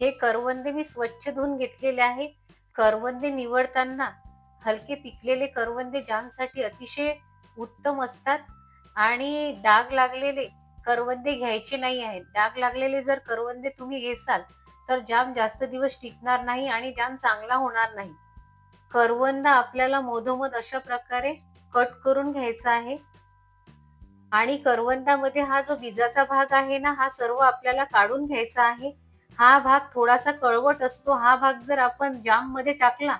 हे करवंदे मी स्वच्छ धुवून घेतलेले आहे. करवंदे निवडताना हलके पिकलेले करवंदे जामसाठी अतिशय उत्तम असतात. आणि डाग लागलेले करवंदे घ्यायचे नाही आहेत. डाग लागलेले जर करवंदे तुम्ही घेसाल तर जाम जास्त दिवस टिकणार नाही आणि जाम चांगला होणार नाही. करवंदा आपल्याला मधोमध अशा प्रकारे कट करून घ्यायचा आहे. आणि करवंदामध्ये हा जो बीजाचा भाग आहे ना हा सर्व आपल्याला काढून घ्यायचा आहे. हा भाग थोडासा कळवट असतो हा भाग जर आपण जाममध्ये टाकला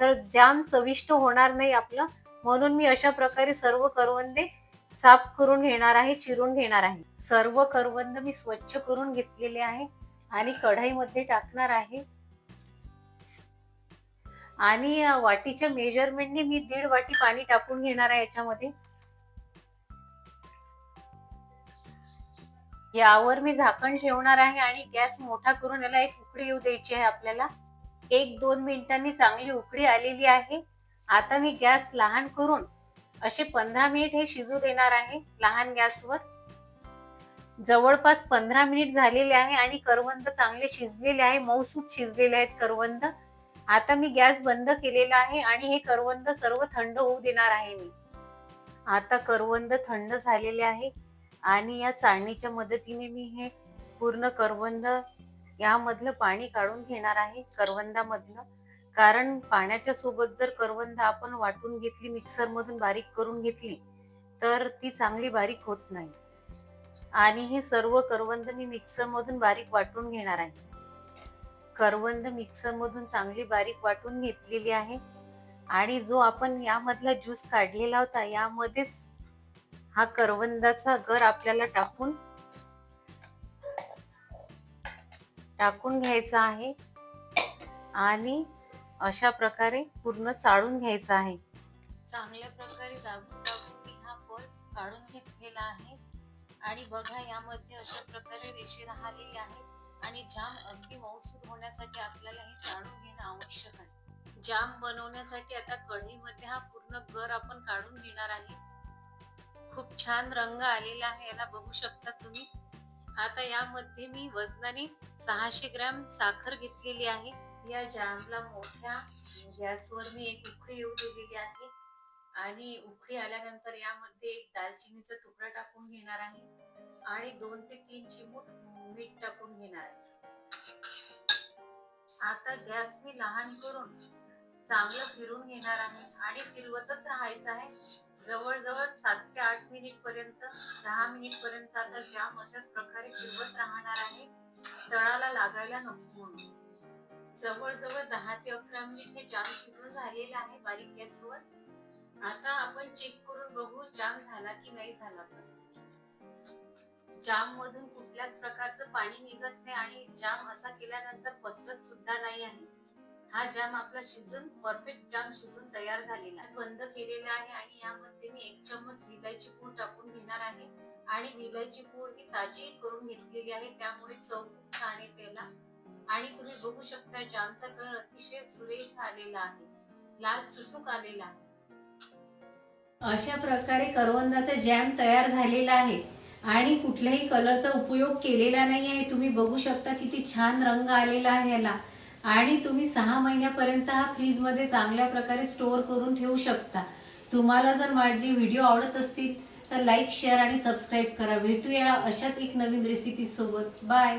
तर जाम चविष्ट होणार नाही आपलं. म्हणून मी अशा प्रकारे सर्व करवंदे साफ करून घेणार आहे चिरून घेणार आहे. सर्व करवंद मी स्वच्छ करून घेतलेले आहे आणि कढाईमध्ये टाकणार आहे. आणि वाटीच्या मेजरमेंटने मी दीड वाटी पाणी टाकून घेणार आहे याच्यामध्ये. यावर मी झाकण ठेवणार आहे आणि गॅस मोठा करून याला एक उकडी येऊ द्यायची आहे आपल्याला. एक दोन मिनिटांनी चांगली उकडी आलेली आहे. आता मी गॅस लहान करून असे पंधरा मिनिट हे शिजू देणार आहे लहान गॅसवर. जवळपास पंधरा मिनिट झालेले आहे आणि करवंद चांगले शिजलेले आहे. मऊसूत शिजलेले आहेत करवंद. आता मी गॅस बंद केलेला आहे आणि हे करवंद सर्व थंड होऊ देणार आहे मी. आता करवंद थंड झालेले आहे. आणि या चाळणीच्या मदतीने मी हे पूर्ण करवंद यामधलं पाणी काढून घेणार आहे करवंदामधलं. कारण पाण्याच्या सोबत जर करवंद आपण वाटून घेतली मिक्सर मधून बारीक करून घेतली तर ती चांगली बारीक होत नाही. आणि हे सर्व करवंद मी मिक्सर मधून बारीक वाटून घेणार आहे. करवंद मिक्सर मधून चांगली बारीक वाटून घेतलेली आहे. आणि जो आपण यामधला ज्यूस काढलेला होता यामध्येच हा करवंदाचा गर आपल्याला टाकून टाकून घ्यायचा आहे. आणि अशा प्रकारे पूर्ण चाळून घ्यायचा आहे. चांगल्या प्रकारे दाबून दाबून मी हा पल्प काढून घेतलेला आहे. आणि बघा यामध्ये अशा प्रकारे रेषे राहिलेली आहे आणि जाम अगदी मऊसूद होण्यासाठी आपल्याला हे चाळून घेणं आवश्यक आहे. जाम बनवण्यासाठी आता कढईमध्ये हा पूर्ण गर आपण काढून घेणार आहे. खूप छान रंग आलेला आहे याला बघू शकता तुम्ही. आता यामध्ये मी वजनाने सहाशे ग्रॅम साखर घेतलेली आहे. या जामला मोठ्या गॅसवर मी एक उकळी येऊ दिलेली आहे. आणि उकळी आल्यानंतर यामध्ये एक दालचिनीचा तुकडा टाकून घेणार आहे. आणि दोन ते तीन चिमूट मीठ टाकून घेणार आहे. आता गॅस मी लहान करून चांगलं फिरून घेणार आहे. आणि फिरवतच राहायचं आहे. जवळजवळ सात ते आठ मिनिट पर्यंत दहा मिनिट पर्यंत आता जाम अशाच प्रकारे फिरवत राहणार आहे. तळाला लागायला नको म्हणून. जवळजवळ दहा ते अकरा मिनिट हे जाम शिजून झालेले आहे बारीक गॅसवर. आता आपण चेक करून बघू जाम झाला की नाही झाला तर. जाम मधून कुठल्याच प्रकारचं पाणी निघत नाही आणि जाम असा केल्यानंतर पसरत सुद्धा नाही आहे. हा जाम आपला शिजून परफेक्ट जाम शिजून तयार झालेला बंद केलेला आहे आणि यामध्ये मी एक चम्मच विलायची पूड टाकून घेणार आहे. आणि विलायची पूड ही ताजी करून घेतलेली आहे. त्यामुळे चव खूप छान आहे त्याला. आणि तुम्ही बघू शकता जामचा कलर अतिशय सुरेख आलेला आहे. लाल चुटूक आलेला आहे. अशा प्रकारे करवंदाचा जॅम तयार झालेला आहे. आणि कुठल्याही कलरचा उपयोग केलेला नाही आहे तुम्ही बघू शकता किती छान रंग आलेला आहे याला. आणि तुम्ही सहा महिन्यापर्यंत हा फ्रीजमध्ये चांगल्या प्रकारे स्टोअर करून ठेवू शकता. तुम्हाला जर माझे व्हिडिओ आवडत असतील तर लाईक शेअर आणि सबस्क्राईब करा. भेटूया अशाच एक नवीन रेसिपीसोबत बाय.